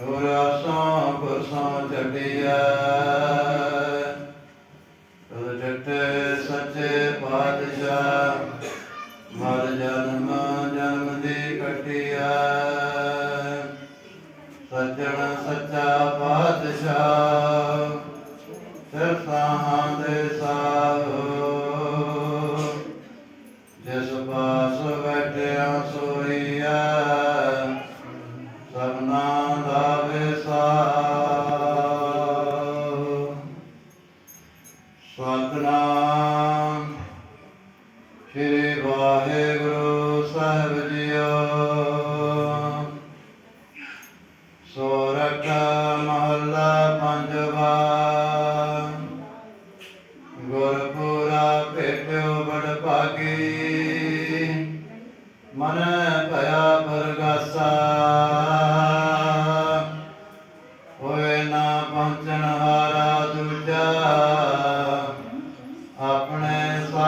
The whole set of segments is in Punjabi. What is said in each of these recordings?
ਰਾਸਾਂ ਪਰਸਾਂ ਛੱਡਿਆ ਜਟ ਸੱਚੇ ਪਾਤਸ਼ਾਹ, ਮਰ ਜਨਮ ਜਨਮ ਦੀ ਕਟਿਆ। ਸੱਜਣ ਸੱਚਾ ਪਾਤਸ਼ਾਹ ਸਿਰ ਸਾਹਾਂ ਦੇ ਗੁਰਪੁਰਾ ਭੇਟਿਓ ਬੜ ਭਾਗੀ ਮਨ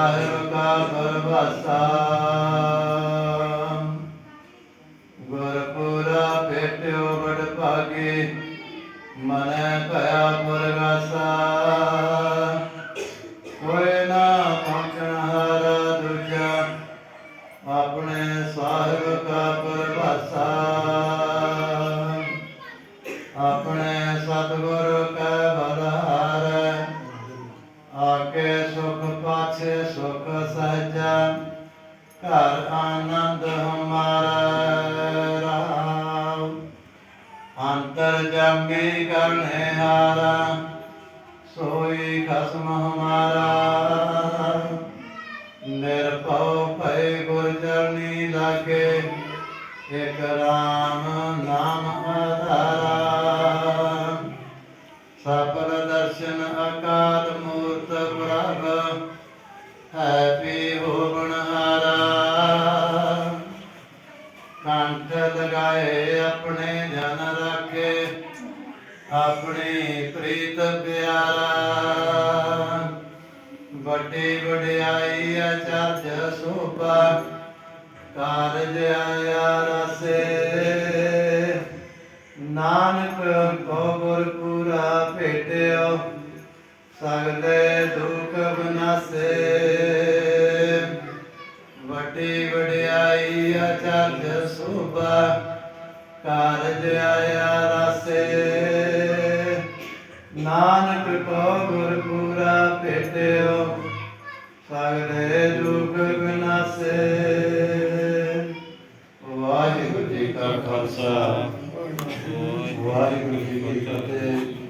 ਸਾਹਿਬ ਕਾ ਪਰਵਾਸਾ ਗੁਰਪੁਰਾ ਭੇਟਿਓ ਬੜ ਭਾਗੀ ਮਨ ਭਇਆ ਪਰਗਾਸਾ ਆਨੰਦ ਹਮਾਰਾ ਰਾਮ। ਅੰਤਰ ਜਾਮੀ ਕਰਨੇ ਹਾਰਾ, ਸੋਈ ਖਸਮ ਹਮਾਰਾ। ਨਿਰਭਉ ਭੈ ਗੁਰ ਚਰਨੀ ਲਾਗੇ, ਇਕ ਰਾਮ ਨਾਮ ਆਧਾਰਾ। ਸਫਲ ਦਰਸ਼ਨ ਅਕਾਲ ਮੂਰਤ ਪ੍ਰਭ, ਹੈ ਆਪਣੀ ਪ੍ਰੀਤ ਪਿਆਰਾ। ਵੱਡੀ ਵਡਿਆਈ ਅਚਰਜ ਸੋਭਾ, ਕਾਰਜ ਆਇਆ ਰਸੇ। ਨਾਨਕ ਕੋ ਗੁਰਪੁਰਾ ਭੇਟਿਓ, ਸਗਲੇ ਦੁਖ ਬਨਾਸੇ। ਵੱਡੀ ਵਡਿਆਈ ਅਚਰਜ ਸੋਭਾ, ਕਾਰਜ ਆਇਆ ਸਗਲੇ ਦੁਖ ਬਨਾਸੇ। ਵਾਹਿਗੁਰੂ ਜੀ ਕਾ ਖਾਲਸਾ। ਵਾਹਿਗੁਰੂ ਜੀ ਕੀ ਫਤਿਹ।